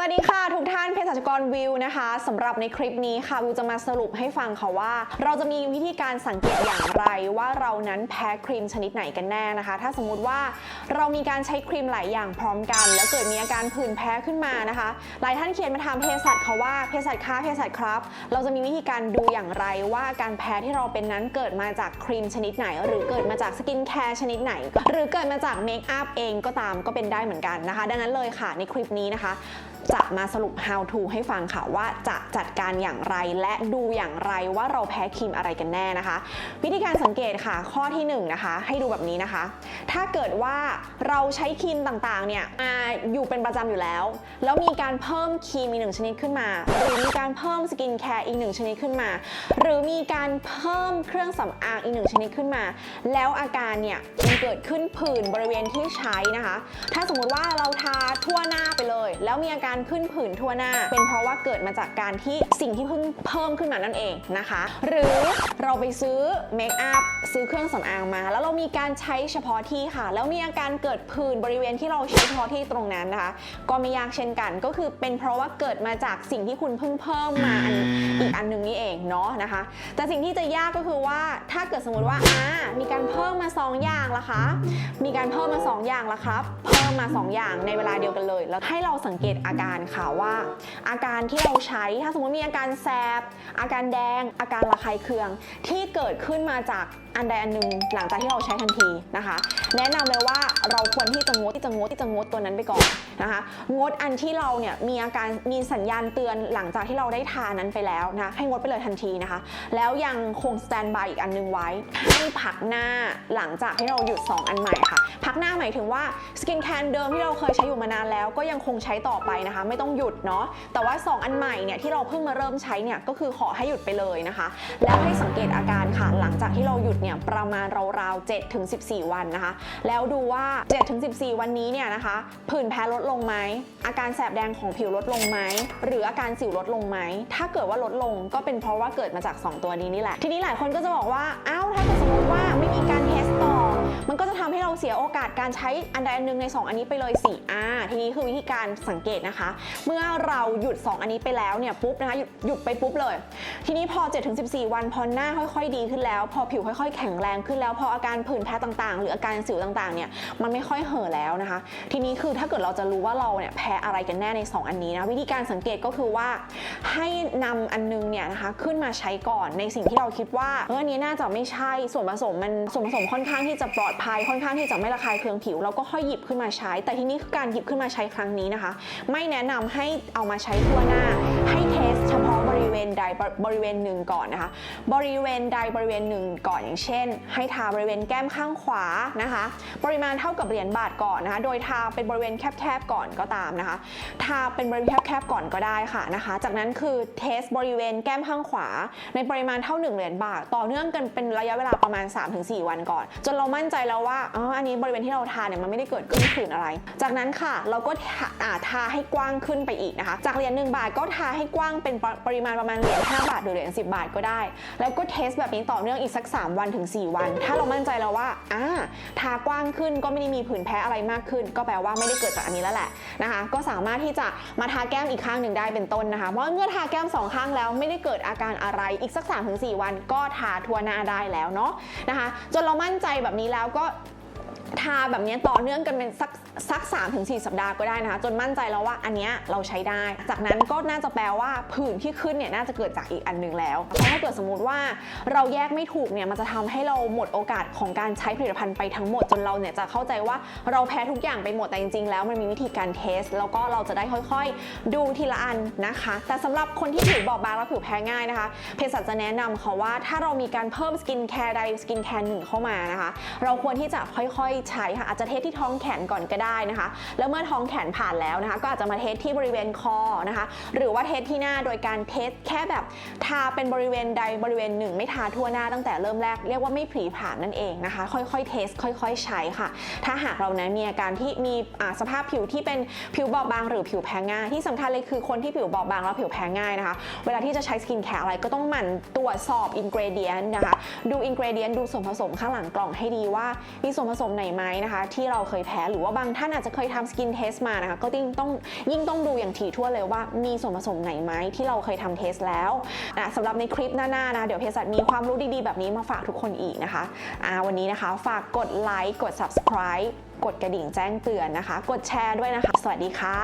สวัสดีค่ะ ทุกท่านเภสัชกรวิวนะคะสำหรับในคลิปนี้ค่ะวิวจะมาสรุปให้ฟังค่ะว่า เราจะมีวิธีการสังเกตอย่างไรว่าเรานั้นแพ้ครีมชนิดไหนกันแน่นะคะ ถ้าสมมุติว่าเรามีการใช้ครีมหลายอย่างพร้อมกัน แล้วเกิดมีอาการผื่นแพ้ขึ้นมานะคะ หลายท่านเขียนมาถามเภสัชค่ะว่าเภสัชคะเภสัชครับ เราจะมีวิธีการดูอย่างไรว่าอาการแพ้ที่เราเป็นนั้นเกิดมาจากครีมชนิดไหน หรือเกิดมาจากสกินแคร์ชนิดไหน หรือเกิดมาจากเมคอัพเองก็ตามก็เป็นได้เหมือนกันนะคะ ดังนั้นเลยค่ะในคลิปนี้นะคะจะมาสรุป how to ให้ฟังค่ะว่าจะจัดการอย่างไรและดูอย่างไรว่าเราแพ้ครีมอะไรกันแน่นะคะ วิธีการสังเกตค่ะ ข้อที่1นงนะคะให้ดูแบบนี้นะคะ ถ้าเกิดว่าเราใช้ครีมต่างๆเนี่ยมาอยู่เป็นประจำอยู่แล้ว แล้วมีการเพิ่มครีมอีกหนึ่งชนิดขึ้นมา หรือมีการเพิ่มสกินแคร์อีกหนึ่งชนิดขึ้นมา หรือมีการเพิ่มเครื่องสำอางอีกหนึ่งชนิดขึ้นมา แล้วอาการเนี่ยมันเกิดขึ้นผื่นบริเวณที่ใช้นะคะ ถ้าสมมุติว่าเราทาทั่วหน้าไปเลย แล้วมีอาการขึ้นผื่นทั่วหน้า เป็นเพราะว่าเกิดมาจากการที่สิ่งที่เพิ่งเพิ่มขึ้นมานั่นเองนะคะ หรือเราไปซื้อเมคอัพซื้อเครื่องสำอางมา แล้วเรามีการใช้เฉพาะที่ค่ะ แล้วมีอาการเกิดผื่นบริเวณที่เราใช้เฉพาะที่ตรงนั้นนะคะ ก็ไม่ยากเช่นกันก็คือเป็นเพราะว่าเกิดมาจากสิ่งที่คุณเพิ่งเพิ่มมาอันอีกอันหนึ่งนี่เองเนาะนะคะ แต่สิ่งที่จะยากก็คือว่าถ้าเกิดสมมติว่าอ่ามีการเพิ่มมาสองอย่างละคะ มีการเพิ่มมาสองอย่างละครับ เพิ่มมาสองอย่างในเวลาเดียวกันเลย แล้วให้เราสังเกตอาการค่ะว่า อาการที่เราใช้ถ้าสมมติมีอาการแสบอาการแดง อาการระคายเคืองที่เกิดขึ้นมาจากอันใดอันหนึ่งหลังจากที่เราใช้ทันทีนะคะ แนะนำเลยว่าเราควรที่จะงดที่จะงดที่จะงดตัวนั้นไปก่อนนะคะงดอันที่เราเนี่ยมีอาการมีสัญญาณเตือนหลังจากที่เราได้ทานั้นไปแล้วนะให้งดไปเลยทันทีนะคะ แล้วยังคงสแตนบายอีกอันนึงไว้ให้พักหน้าหลังจากที่เราหยุด 2 อันใหม่ค่ะ พักหน้าหมายถึงว่าสกินแคร์เดิมที่เราเคยใช้อยู่มานานแล้ว ก็ยังคงใช้ต่อไปนะคะ ไม่ต้องหยุดเนาะแต่ว่า 2 อันใหม่เนี่ยที่เราเพิ่งมาเริ่มใช้เนี่ยก็คือขอให้หยุดไปเลยนะคะ แล้วให้สังเกตอาการค่ะหลังจากที่เราหยุดเนี่ยประมาณราวๆ7ถึง14 วันนะคะ แล้วดูว่า 7ถึง14 วันนี้เนี่ยนะคะผื่นแพ้ลดลงไหม อาการแสบแดงของผิวลดลงไหม หรืออาการสิวลดลงไหม ถ้าเกิดว่าลดลงก็เป็นเพราะว่าเกิดมาจาก 2 ตัวนี้นี่แหละ ทีนี้หลายคนก็จะบอกว่าอ้าวถ้าเกิดสมมติว่าไม่มีการเมันก็จะทำให้เราเสียโอกาสการใช้อันใดอันหนึงใน 2 อันนี้ไปเลยสิอ่าทีนี้คือวิธีการสังเกตนะคะ เมื่อเราหยุด 2 อันนี้ไปแล้วเนี่ยปุ๊บนะคะหยุดหยุดไปปุ๊บเลย ทีนี้พอ 7-14 วันพอหน้าค่อยๆ ดีขึ้นแล้ว พอผิวค่อยๆ แข็งแรงขึ้นแล้ว พออาการผื่นแพ้ต่างๆ หรืออาการสิวต่างๆเนี่ยมันไม่ค่อยเห่อแล้วนะคะ ทีนี้คือถ้าเกิดเราจะรู้ว่าเราเนี่ยแพ้อะไรกันแน่ใน 2 อันนี้นะวิธีการสังเกตก็คือว่า ให้นำอันนึงเนี่ยนะคะขึ้นมาใช้ก่อนในสิ่งที่เราคิดว่าเอออันนี้น่าจะไม่ใช่ส่วนผสมมันส่วนผสมค่อนข้างที่จะปลอดภัยค่อนข้างที่จะไม่ระคายเคืองผิว เราก็ค่อยหยิบขึ้นมาใช้ แต่ทีนี้คือการหยิบขึ้นมาใช้ครั้งนี้นะคะ ไม่แนะนำให้เอามาใช้ทั่วหน้า ให้เทสเฉพาะบริเวณใดบริเวณหนึ่งก่อนนะคะ บริเวณใดบริเวณหนึ่งก่อนอย่างเช่น ให้ทาบริเวณแก้มข้างขวานะคะ ปริมาณเท่ากับเหรียญบาทก่อนนะคะ โดยทาเป็นบริเวณแคบๆก่อนก็ตามนะคะ ทาเป็นบริเวณแคบๆก่อนก็ได้ค่ะนะคะ จากนั้นคือเทสบริเวณแก้มข้างขวา ในปริมาณเท่า1เหรียญบาท ต่อเนื่องกันเป็นระยะเวลาประมาณ 3-4 วันก่อน จนเรามั่นใจแล้วว่าอ๋ออันนี้บริเวณที่เราทาเนี่ยมันไม่ได้เกิดขึ้นผื่นอะไร จากนั้นค่ะเราก็ทาทาให้กว้างขึ้นไปอีกนะคะ จากเหรียญ1บาทก็ทาให้กว้างเป็นปรปริมาณประมาณเหรียญ5บาทหรือเหรียญ10 บาทก็ได้ แล้วก็เทสแบบนี้ต่อเนื่องอีกสัก 3 วันถึง 4 วัน ถ้าเรามั่นใจแล้วว่าอ่าทากว้างขึ้นก็ไม่ได้มีผื่นแพ้อะไรมากขึ้น ก็แปลว่าไม่ได้เกิดจากอันนี้แล้วแหละนะคะ ก็สามารถที่จะมาทาแก้มอีกข้างหนึ่งได้เป็นต้นนะคะ เพราะเมื่อทาแก้มสองข้างแล้วไม่ได้เกิดอาการอะไรอีกสัก 3-4 วัน ก็ทาทั่วหน้าได้แล้วเนาะนะคะ จนเรามั่นใจแบบนี้แล้วก็ทาแบบนี้ต่อเนื่องกันเป็นสัก สัก3าถึงสสัปดาห์ก็ได้นะคะ จนมั่นใจแล้วว่าอันเนี้ยเราใช้ได้ จากนั้นก็น่าจะแปลว่าผื่นที่ขึ้นเนี่ยน่าจะเกิดจากอีกอันหนึ่งแล้วเพราะถ้าเกิดสมมติว่าเราแยกไม่ถูกเนี่ยมันจะทำให้เราหมดโอกาสของการใช้ผลิตภัณฑ์ไปทั้งหมดจนเราเนี่ยจะเข้าใจว่าเราแพ้ทุกอย่างไปหมดแต่จริงๆ แล้วมันมีวิธีการเทส แล้วก็เราจะได้ค่อยๆ ดูทีละอันนะคะ แต่สำหรับคนที่ผิวบอบบางและผิวแพ้ง่ายนะคะเภสัชจะแนะนำค่ะว่าถ้าเรามีการเพิ่มสกินแคร์ใดสกินแคร์หนึ่งเข้ามานะคะ เราควรที่จะค่อยๆ ใช้ค่ะอาจจะเทสที่ท้องแขนก่อนก็ได้นะคะ แล้วเมื่อท้องแขนผ่านแล้วนะคะ ก็อาจจะมาเทสที่บริเวณคอนะคะ หรือว่าเทสที่หน้าโดยการเทสแค่แบบทาเป็นบริเวณใดบริเวณหนึ่ง ไม่ทาทั่วหน้าตั้งแต่เริ่มแรกเรียกว่าไม่ผีผลามนั่นเองนะคะ ค่อยๆเทสค่อย ๆ ใช้ค่ะ ถ้าหากเรานะมีอาการที่มีสภาพผิวที่เป็นผิวบอบบางหรือผิวแพ้ง่ายที่สำคัญเลยคือคนที่ผิวบอบบางแล้วผิวแพ้ง่ายนะคะ เวลาที่จะใช้สกินแคร์อะไรก็ต้องหมั่นตรวจสอบอินกรเดียนนะคะ ดูอินกรเดียนดูส่วนผสมข้างหลังกล่องให้ดีว่า มีส่วนผสมไหนไหมนะคะ ที่เราเคยแพ้หรือว่าบางท่านอาจจะเคยทำสกินเทสมานะคะ ก็ยิ่งต้องยิ่งต้องดูอย่างถี่ถ้วนเลยว่ามีส่วนผสมไหนไหมที่เราเคยทำเทสแล้วนะสำหรับในคลิปหน้าๆนะเดี๋ยวเพสัตมีความรู้ดีๆ แบบนี้มาฝากทุกคนอีกนะคะะวันนี้นะคะฝากกดไลค์กด subscribe กดกระดิ่งแจ้งเตือนนะคะ กดแชร์ด้วยนะคะ สวัสดีค่ะ